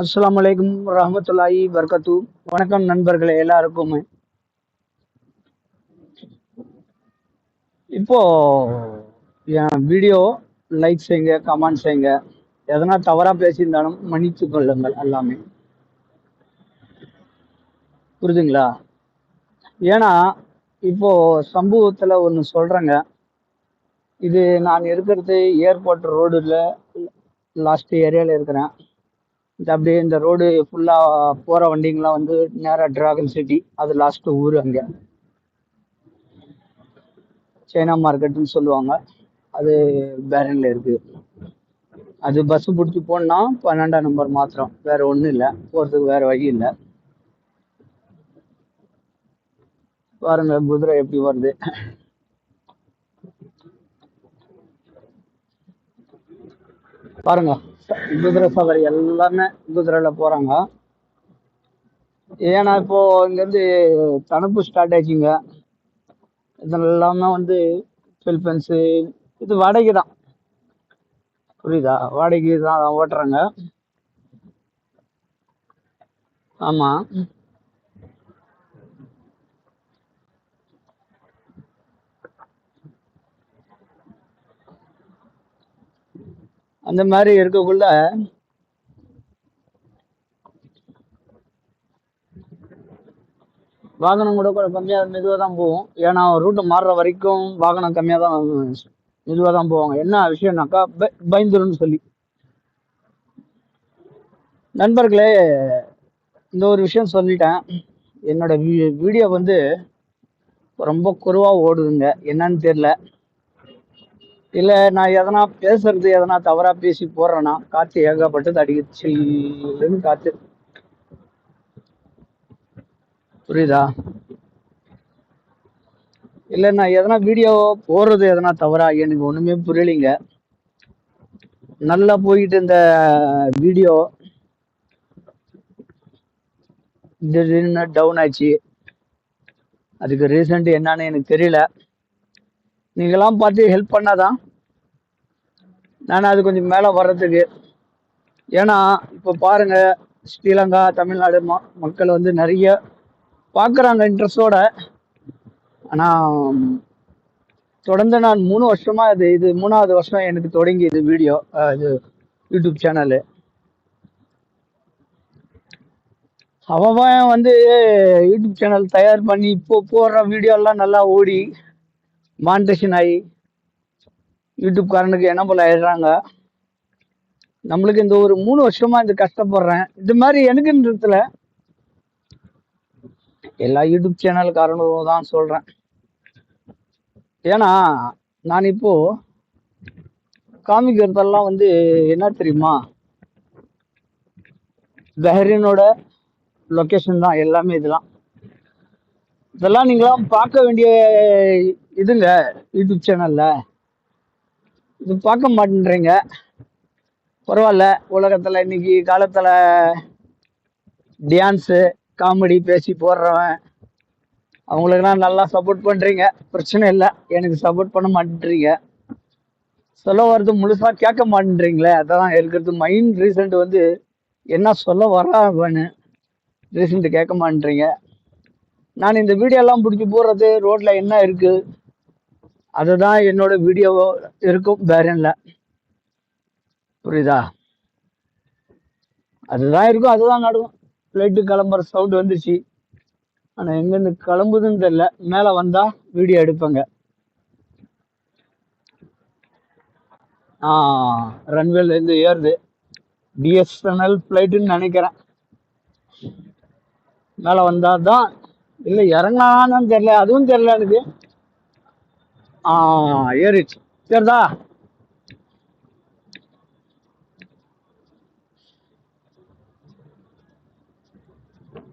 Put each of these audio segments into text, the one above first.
அஸ்லாம் அலைக்கும் ரஹமத்துல்லாஹி வர்கத்து வணக்கம் நண்பர்களே எல்லாருக்குமே. இப்போ என் வீடியோ லைக் செய்யுங்க கமெண்ட் செய்யுங்க எதனா தவறா பேசியிருந்தாலும் மன்னித்து கொள்ளுங்கள் எல்லாமே. புரிதுங்களா? ஏன்னா இப்போ சம்பவத்தில் ஒன்று சொல்கிறேங்க இது நான் இருக்கிறது ஏர்போர்ட் ரோடில் லாஸ்ட் ஏரியாவில் இருக்கிறேன். இந்த அப்படியே இந்த ரோடு ஃபுல்லா போற வண்டிங்கெல்லாம் வந்து நேரா டிராகன் சிட்டி அது லாஸ்ட் ஊர் அங்க. சைனா மார்க்கெட்னு சொல்லுவாங்க. அது பேரன்ல இருக்கு. அது பஸ் பிடிச்சி போனா பன்னெண்டாம் நம்பர் மாத்திரம். வேற ஒன்றும் இல்லை. போறதுக்கு வேற வழி இல்லை. பாருங்க குதிரை எப்படி வருது. பாருங்க. குதிரை சவாரி எல்லாமே குதிரையில போறாங்க. ஏன்னா இப்போ இங்கேருந்து இருந்து ஸ்டார்ட் ஆச்சுங்க இதெல்லாமே வந்து பிலிப்பைன்ஸு இது வாடகை தான் புரியுதா? வாடகை தான் ஓட்டுறாங்க. ஆமாம் அந்த மாதிரி இருக்கக்குள்ள வாகனம் கூட கூட கம்மியாக மெதுவாக தான் போகும். ஏன்னா ரூட்டு மாறுற வரைக்கும் வாகனம் கம்மியாக தான் மெதுவாக தான் போவாங்க. என்ன விஷயம்னாக்கா ப பயந்துருன்னு சொல்லி. நண்பர்களே இந்த ஒரு விஷயம் சொல்லிட்டேன். என்னோட வீ வீடியோ வந்து ரொம்ப குறைவாக ஓடுதுங்க. என்னன்னு தெரியல. இல்லை நான் எதனா பேசுறது எதனா தவறாக பேசி போடுறேன்னா காற்று ஏகப்பட்டது அடிக்க சில்லுன்னு காற்று புரியுதா? இல்லை நான் எதனா வீடியோ போடுறது எதனா தவறா எனக்கு ஒன்றுமே புரியலைங்க. நல்லா போயிட்டு இந்த வீடியோ திடீர்னு டவுன் ஆச்சு. அதுக்கு ரீசண்ட் என்னன்னு எனக்கு தெரியல. நீங்களாம் பார்த்து ஹெல்ப் பண்ணாதான் நான் அது கொஞ்சம் மேலே வர்றதுக்கு. ஏன்னா இப்போ பாருங்கள் ஸ்ரீலங்கா தமிழ்நாடு ம மக்கள் வந்து நிறைய பார்க்குறாங்க இன்ட்ரெஸ்டோட ஆனால் தொடர்ந்து நான் மூணு வருஷமாக இது இது மூணாவது வருஷம் எனக்கு தொடங்கி இது வீடியோ இது யூடியூப் சேனலு அவன் வந்து யூடியூப் சேனல் தயார் பண்ணி இப்போ போடுற வீடியோலாம் நல்லா ஓடி. மானிட்டேஷன் ஆகி யூடியூப் காரனுக்கு என்ன போல ஆயிடுறாங்க? நம்மளுக்கு இந்த ஒரு மூணு வருஷமா இந்த கஷ்டப்படுறேன். இது மாதிரி எனக்குன்றதுல எல்லா யூடியூப் சேனல்காரனும் தான் சொல்றேன். ஏன்னா நான் இப்போ காமிக்கிறதெல்லாம் வந்து என்ன தெரியுமா? பஹ்ரைனோட லொக்கேஷன் தான். எல்லாமே இதெல்லாம் இதெல்லாம் நீங்களாம் பார்க்க வேண்டிய இதுங்க யூடியூப் சேனல்ல இது பார்க்க மாட்டேன்றீங்க. பரவாயில்ல உலகத்தில் இன்னைக்கு காலத்தில் டான்ஸு காமெடி பேசி போடுறவன் அவங்களுக்குலாம் நல்லா சப்போர்ட் பண்ணுறீங்க பிரச்சனை இல்லை எனக்கு சப்போர்ட் பண்ண மாட்டேன்றீங்க. சொல்ல வர்றது முழுசாக கேட்க மாட்டேன்றீங்களே அதான் இருக்கிறது மைண்ட் ரீசன்ட் வந்து என்ன சொல்ல வரான்னு ரீசன்ட் கேட்க மாட்டேன்றீங்க. நான் இந்த வீடியோலாம் பிடிச்சி போடுறது ரோட்டில் என்ன இருக்குது அதுதான் என்னோட வீடியோ இருக்கும். பேரன்ல புரியுதா? அதுதான் இருக்கும். அதுதான் நடுவோம் ஃப்ளைட்டு கிளம்புற சவுண்டு வந்துச்சு ஆனால் எங்கேருந்து கிளம்புதுன்னு தெரில மேலே வந்தால் வீடியோ எடுப்பேங்க. ஆ ரன்வேலேருந்து ஏறுது. பிஎஸ்என்எல் ஃப்ளைட்டுன்னு நினைக்கிறேன். மேலே வந்தால் தான் இல்லை இறங்கினான்னு தெரில அதுவும் தெரில எனக்கு. ஆ ஏறிச்சு சரிதா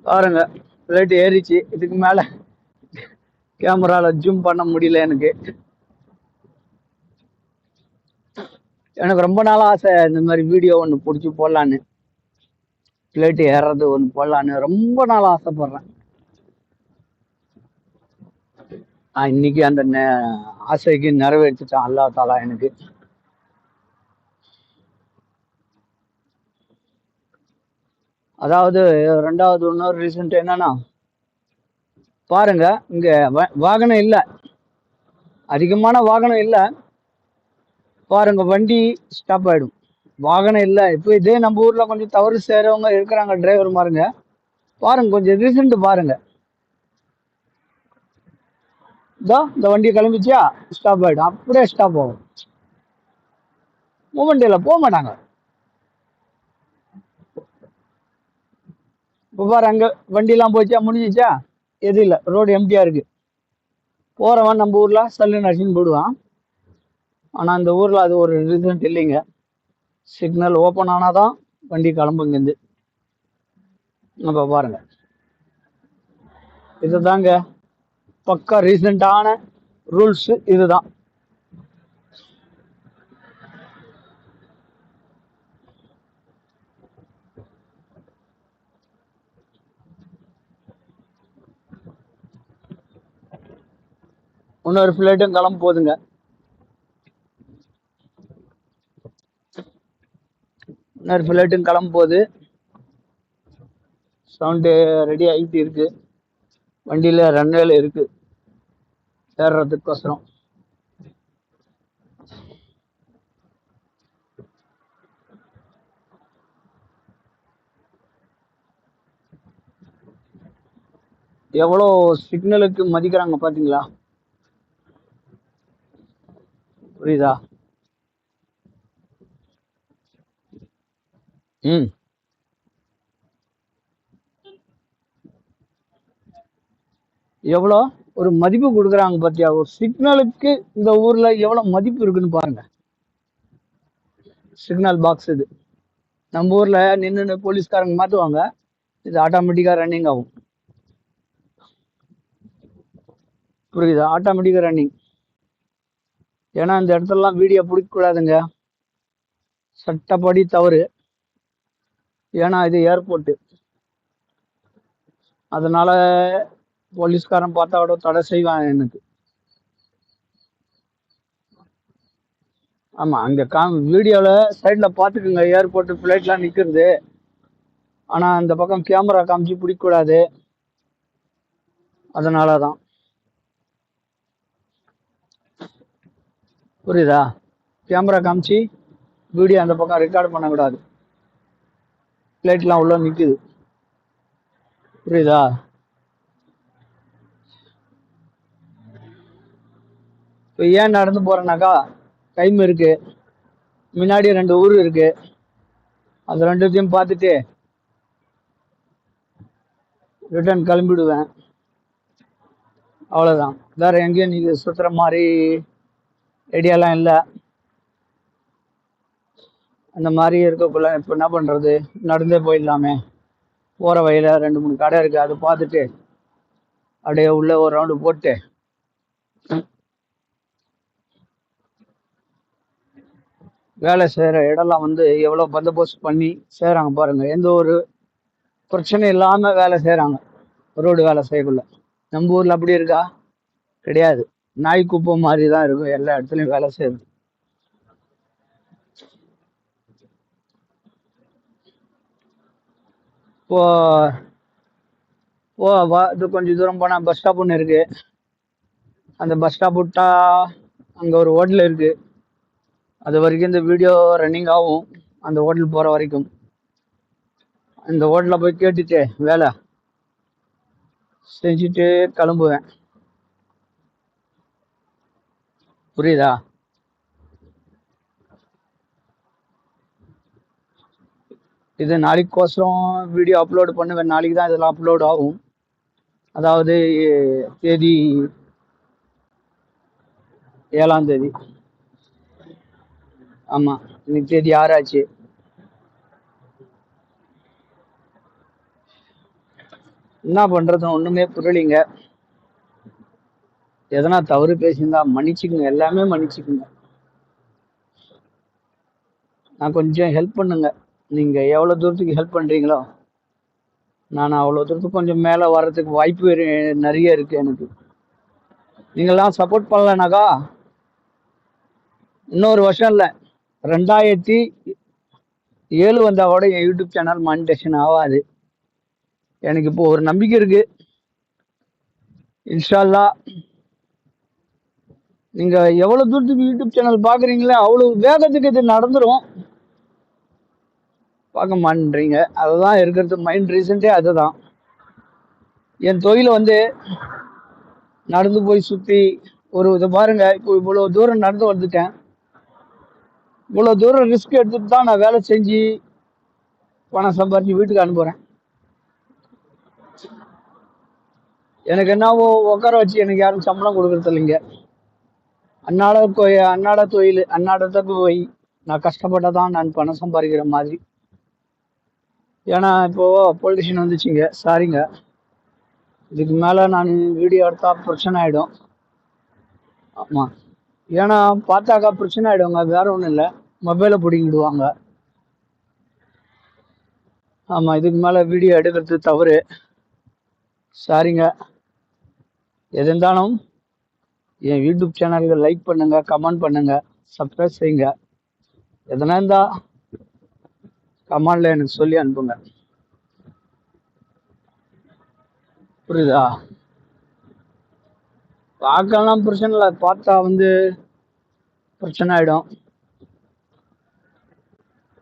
பாருங்க ஃப்ளைட் ஏறிச்சு. இதுக்கு மேலே கேமராவில் ஜூம் பண்ண முடியல எனக்கு. எனக்கு ரொம்ப நாள் ஆசை இந்த மாதிரி வீடியோ ஒன்று பிடிச்சி போடலான்னு. ஃப்ளைட்டு ஏறுறது ஒன்று போடலான்னு. ரொம்ப நாள் ஆசைப்படுறேன். இன்னைக்கு அந்த ஆசைக்கு நிறைவேற்றிட்டான். அல்லா தாலா எனக்கு. அதாவது ரெண்டாவது இன்னொரு ரீசன்ட் என்னன்னா பாருங்க இங்க வ- வாகனம் இல்லை. அதிகமான வாகனம் இல்லை. பாருங்க வண்டி ஸ்டாப் ஆயிடும். வாகனம் இல்லை. இப்போ இதே நம்ம ஊர்ல கொஞ்சம் தவறு சேரவங்க இருக்கிறாங்க டிரைவர் மாருங்க. பாருங்க கொஞ்சம் ரீசன்ட் பாருங்க. இதோ இந்த வண்டி கிளம்பிச்சியா ஸ்டாப் ஆயிடும் அப்படியே ஸ்டாப் ஆகும் மூமெண்டில் இல்லை போக மாட்டாங்க இப்போ பாரு அங்கே வண்டிலாம் போச்சா முடிஞ்சிச்சா எதுவும் இல்லை ரோடு எம்டியாக இருக்கு போறவன் நம்ம ஊர்ல சல்லு அடிச்சுன்னு போடுவான் ஆனால் இந்த ஊரில் அது ஒரு ரீசன்ட் இல்லைங்க சிக்னல் ஓப்பன் ஆனாதான் வண்டி கிளம்பும் இங்கேருந்து பாருங்கள் பாருங்க இதுதாங்க பக்கா ரீசண்டான ரூல்ஸ் இதுதான். இன்னொரு ஃப்ளைட்டும் கிளம்ப போகுதுங்க இன்னொரு ஃப்ளைட்டும் கிளம்ப போகுது சவுண்டு ரெடி ஆகிட்டு இருக்குது வண்டியில் ரன்வேல இருக்கு. ஏறுறதுக்கோசரம் எவ்வளோ சிக்னலுக்கு மதிக்கிறாங்க பார்த்தீங்களா புரியுதா? ம். எவ்வளோ? ஒரு மதிப்பு கொடுக்குறாங்க பார்த்தியா ஒரு சிக்னலுக்கு இந்த ஊரில் எவ்வளோ மதிப்பு இருக்குன்னு பாருங்க. சிக்னல் பாக்ஸ் இது. நம்ம ஊரில் நின்று போலீஸ்காரங்க மாற்றுவாங்க இது ஆட்டோமேட்டிக்காக ரன்னிங் ஆகும். புரியுதா? ஆட்டோமேட்டிக்காக ரன்னிங் ஏன்னா இந்த இடத்துலலாம் வீடியோ பிடிக்கக்கூடாதுங்க. சட்டப்படி தவறு. ஏன்னா இது ஏர்போர்ட்டு அதனால் போலீஸ்காரன் பார்த்தா கூட தடை செய்வான் எனக்கு. ஆமா அங்க காம் வீடியோல சைட்ல பார்த்துக்குங்க ஏர்போர்ட் ஃப்ளைட்லாம் நிக்கிறது ஆனா அந்த பக்கம் கேமரா காமிச்சு பிடிக்கக்கூடாது. அதனால தான் புரியுதா? கேமரா காமிச்சு வீடியோ அந்த பக்கம் ரெக்கார்ட் பண்ணக்கூடாது. ஃப்ளைட்லாம் உள்ள நிக்குது. புரியுதா? இப்போ ஏன் நடந்து போகிறேன்னாக்கா டைம் இருக்கு. முன்னாடி ரெண்டு ஊர் இருக்கு. அது ரெண்டுத்தையும் பார்த்துட்டு ரிட்டர்ன் கிளம்பிடுவேன். அவ்வளோதான் வேற எங்கேயும் நீங்கள் சுத்துற மாதிரி ஐடியாலாம் இல்லை. அந்த மாதிரி இருக்கக்குள்ள இப்போ என்ன பண்ணுறது நடந்தே போயிடலாமே. போகிற வழியில் ரெண்டு மூணு கடை இருக்குது அதை பார்த்துட்டு அப்படியே உள்ளே ஒரு ரவுண்டு போட்டு வேலை செய்கிற இடம்லாம் வந்து எவ்வளோ பந்தோபஸ்து பண்ணி செய்கிறாங்க பாருங்கள் எந்த ஒரு பிரச்சனையும் இல்லாமல் வேலை செய்கிறாங்க ரோடு வேலை செய்யக்குள்ள. நம்ம ஊரில் அப்படி இருக்கா? கிடையாது. நாய் குப்பை மாதிரி தான் இருக்கும். எல்லா இடத்துலையும் வேலை செய்யுது இப்போ ஓ வா இது கொஞ்சம் தூரம் போனால் பஸ் ஸ்டாப் ஒன்று இருக்குது அந்த பஸ் ஸ்டாப் விட்டா அங்கே ஒரு ஹோட்டல் இருக்குது அது வரைக்கும் இந்த வீடியோ ரன்னிங் ஆகும் அந்த ஹோட்டல் போகிற வரைக்கும். இந்த ஹோட்டலில் போய் கேட்டுட்டு வேலை. செஞ்சுட்டு கிளம்புவேன். புரியுதா? இது நாளைக்கோசரம் வீடியோ அப்லோடு பண்ணுவேன். நாளைக்கு தான் இதெல்லாம் அப்லோட் ஆகும். அதாவது தேதி ஏழாம் தேதி. ஆமாம் இன்னைக்கு தேதி ஆறாச்சு. என்ன பண்றது? ஒன்றுமே புரியலிங்க. எதனா தவறு பேசியிருந்தா மன்னிச்சுக்குங்க எல்லாமே மன்னிச்சுக்குங்க. நான் கொஞ்சம் ஹெல்ப் பண்ணுங்க. நீங்கள் எவ்வளோ தூரத்துக்கு ஹெல்ப் பண்ணுறீங்களோ நான் அவ்வளோ தூரத்துக்கு கொஞ்சம் மேலே வர்றதுக்கு வாய்ப்பு நிறைய இருக்குது எனக்கு. நீங்கள்லாம் சப்போர்ட் பண்ணலனாக்கா இன்னொரு வருஷம் இல்லை. ரெண்டாயிரத்தி ஏழு வந்தால் கூட என் யூடியூப் சேனல் மானிட்டேஷன் ஆகாது. எனக்கு இப்போ ஒரு நம்பிக்கை இருக்கு. இன்ஷால்லா நீங்க எவ்வளவு தூரத்துக்கு யூடியூப் சேனல் பாக்குறீங்களோ அவ்வளவு வேகத்துக்கு இது நடந்துடும் பார்க்க மாட்டேன்றீங்க. அதுதான் இருக்கிறது மைண்ட் ரீசன்ட்டே அதுதான். என் தொழிலை வந்து நடந்து போய் சுற்றி ஒரு இதை பாருங்க. இப்போ இவ்வளோ தூரம் நடந்து வந்துட்டேன் இவ்வளோ தூரம் ரிஸ்க் எடுத்துட்டு தான் நான் வேலை செஞ்சு பணம் சம்பாரிச்சு வீட்டுக்கு அனுப்புகிறேன் எனக்கு என்னவோ உட்கார வச்சு எனக்கு யாரும் சம்பளம் கொடுக்கறது இல்லைங்க. அன்னாட கோய அன்னாட தொழில் அன்னாடத்துக்கு போய் நான் கஷ்டப்பட்டால் தான் நான் பணம் சம்பாதிக்கிற மாதிரி. ஏன்னா இப்போது பொலிட்டிஷியன் வந்துச்சுங்க. சாரிங்க இதுக்கு மேலே நான் வீடியோ எடுத்தால் பிரச்சனை ஆகிடும் ஆமாம் ஏன்னா பார்த்தாக்கா பிரச்சனை ஆகிடுங்க வேற ஒன்றும் இல்லை. மொபைலை பிடிங்கிடுவாங்க ஆமாம் இதுக்கு மேலே வீடியோ எடுக்கிறது தவறு. சாரிங்க எது இருந்தாலும் என் யூடியூப் சேனலுக்கு லைக் பண்ணுங்கள் கமெண்ட் பண்ணுங்கள் சப்ஸ்கிரைப் செய்யுங்க. எதனா இருந்தால் கமெண்டில் எனக்கு சொல்லி அனுப்புங்க. புரியுதா? பார்க்கலாம் பிரச்சனை இல்லை. பார்த்தா வந்து பிரச்சனை ஆகிடும்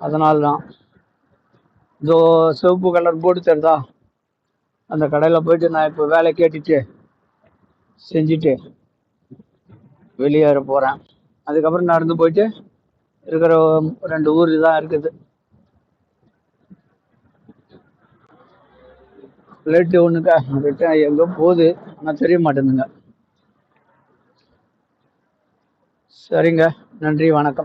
அதனால தான் இதோ சிவப்பு கலர் போர்டு தருதா அந்த கடையில் போயிட்டு நான் இப்போ வேலை கேட்டுட்டு செஞ்சுட்டு வெளியேற போகிறேன் அதுக்கப்புறம் நடந்து போயிட்டு இருக்கிற ரெண்டு ஊர் தான் இருக்குது. லேட்டு ஒன்றுக்கா ரிட்டர்ன் எங்கே போகுது? ஆனால் தெரிய மாட்டேங்குதுங்க. சரிங்க. நன்றி வணக்கம்.